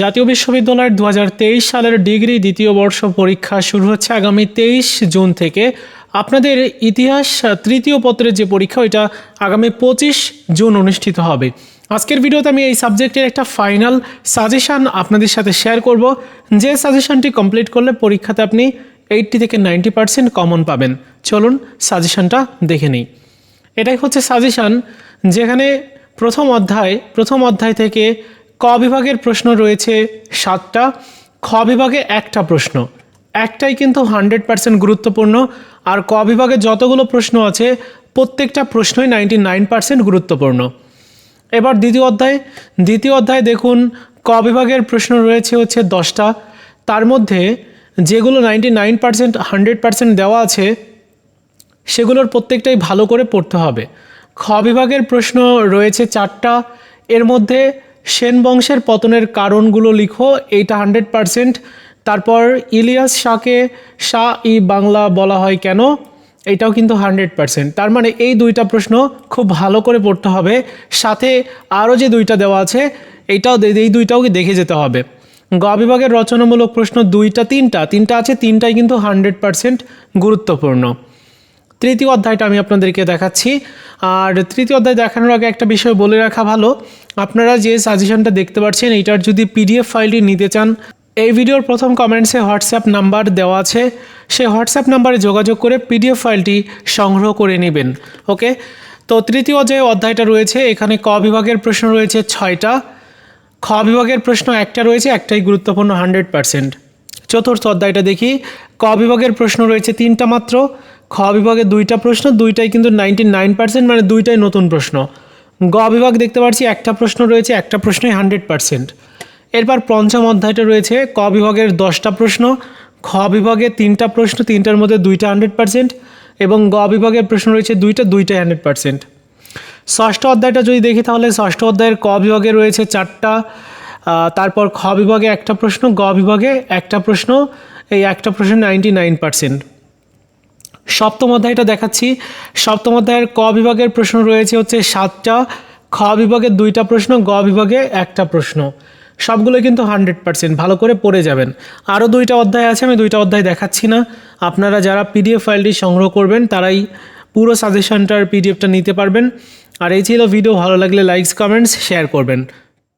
জাতীয় বিশ্ববিদ্যালয়ের দু হাজার তেইশ সালের ডিগ্রি দ্বিতীয় বর্ষ পরীক্ষা শুরু হচ্ছে আগামী তেইশ জুন থেকে। আপনাদের ইতিহাস তৃতীয় পত্রের যে পরীক্ষা, ওইটা আগামী পঁচিশ জুন অনুষ্ঠিত হবে। আজকের ভিডিওতে আমি এই সাবজেক্টের একটা ফাইনাল সাজেশান আপনাদের সাথে শেয়ার করব। যে সাজেশানটি কমপ্লিট করলে পরীক্ষাতে আপনি এইটটি থেকে নাইনটি পার্সেন্ট কমন পাবেন। চলুন সাজেশানটা দেখে নিই। এটাই হচ্ছে সাজেশান যেখানে প্রথম অধ্যায় প্রথম অধ্যায় থেকে ক বিভাগের প্রশ্ন রয়েছে সাতটা, খ বিভাগে একটা প্রশ্ন। একটাই কিন্তু হান্ড্রেড পার্সেন্ট গুরুত্বপূর্ণ আর ক বিভাগে যতগুলো প্রশ্ন আছে, প্রত্যেকটা প্রশ্নই নাইনটি নাইন পার্সেন্ট গুরুত্বপূর্ণ। এবার দ্বিতীয় অধ্যায়। দ্বিতীয় অধ্যায় দেখুন, ক বিভাগের প্রশ্ন রয়েছে হচ্ছে দশটা। তার মধ্যে যেগুলো ninety nine percent, hundred percent দেওয়া আছে, সেগুলোর প্রত্যেকটাই ভালো করে পড়তে হবে। খ বিভাগের প্রশ্ন রয়েছে চারটা। এর মধ্যে সেন বংশের পতনের কারণগুলো লিখো, এইটা হান্ড্রেড পারসেন্ট। তারপর ইলিয়াস শাহকে শাহ ই বাংলা বলা হয় কেন? এইটাও কিন্তু হান্ড্রেড পারসেন্ট। তার মানে এই দুইটা প্রশ্ন খুব ভালো করে পড়তে হবে। সাথে আরও যে দুইটা দেওয়া আছে এইটাও এই দুইটাও কি দেখে যেতে হবে। গ বিভাগের রচনামূলক প্রশ্ন দুইটা, তিনটা। তিনটা আছে, তিনটাই কিন্তু হান্ড্রেড পারসেন্ট গুরুত্বপূর্ণ। তৃতীয় অধ্যায়টা আমি আপনাদেরকে দেখাচ্ছি। আর তৃতীয় অধ্যায় দেখানোর আগে একটা বিষয় বলে রাখা ভালো। আপনারা যে সাজেশনটা দেখতে পাচ্ছেন, এইটার যদি পিডিএফ ফাইলটি নিতে চান, এই ভিডিওর প্রথম কমেন্টসে হোয়াটসঅ্যাপ নাম্বার দেওয়া আছে। সেই হোয়াটসঅ্যাপ নাম্বারে যোগাযোগ করে পিডিএফ ফাইলটি সংগ্রহ করে নেবেন ওকে তো তৃতীয় যে অধ্যায়টা রয়েছে, এখানে ক বিভাগের প্রশ্ন রয়েছে ছয়টা। খ বিভাগের প্রশ্ন একটা রয়েছে, একটাই গুরুত্বপূর্ণ হান্ড্রেড পার্সেন্ট চতুর্থ অধ্যায়টা দেখি, ক বিভাগের প্রশ্ন রয়েছে তিনটা মাত্র। খ বিভাগে দুইটা প্রশ্ন, দুইটাই কিন্তু নাইনটি নাইন পার্সেন্ট মানে দুইটাই নতুন প্রশ্ন। গ বিভাগ দেখতে পাচ্ছি একটা প্রশ্ন রয়েছে, একটা প্রশ্নই হান্ড্রেড পার্সেন্ট এরপর পঞ্চম অধ্যায়টা রয়েছে, ক বিভাগের দশটা প্রশ্ন, খ বিভাগে তিনটা প্রশ্ন, তিনটার মধ্যে দুইটা হান্ড্রেড পার্সেন্ট এবং গ বিভাগের প্রশ্ন রয়েছে দুইটা, দুইটাই হান্ড্রেড পার্সেন্ট ষষ্ঠ অধ্যায়টা যদি দেখি তাহলে ষষ্ঠ অধ্যায়ের ক বিভাগে রয়েছে চারটা তারপর খ বিভাগে একটা প্রশ্ন, গ বিভাগে একটা প্রশ্ন, এই একটা প্রশ্ন নাইনটি নাইন পার্সেন্ট সপ্তম অধ্যায়টা দেখাচ্ছি। সপ্তম অধ্যায়ের ক বিভাগের প্রশ্ন রয়েছে হচ্ছে সাতটা। খ বিভাগের দুইটা প্রশ্ন, গ বিভাগে একটা প্রশ্ন। সবগুলো কিন্তু হান্ড্রেড পার্সেন্ট ভালো করে পড়ে যাবেন। আরও দুইটা অধ্যায় আছে, আমি দুইটা অধ্যায় দেখাচ্ছি না। আপনারা যারা পিডিএফ ফাইলটি সংগ্রহ করবেন, তারাই পুরো সাজেশনটার পিডিএফটা নিতে পারবেন। আর এই ছিল ভিডিও, ভালো লাগলে লাইকস কমেন্টস শেয়ার করবেন।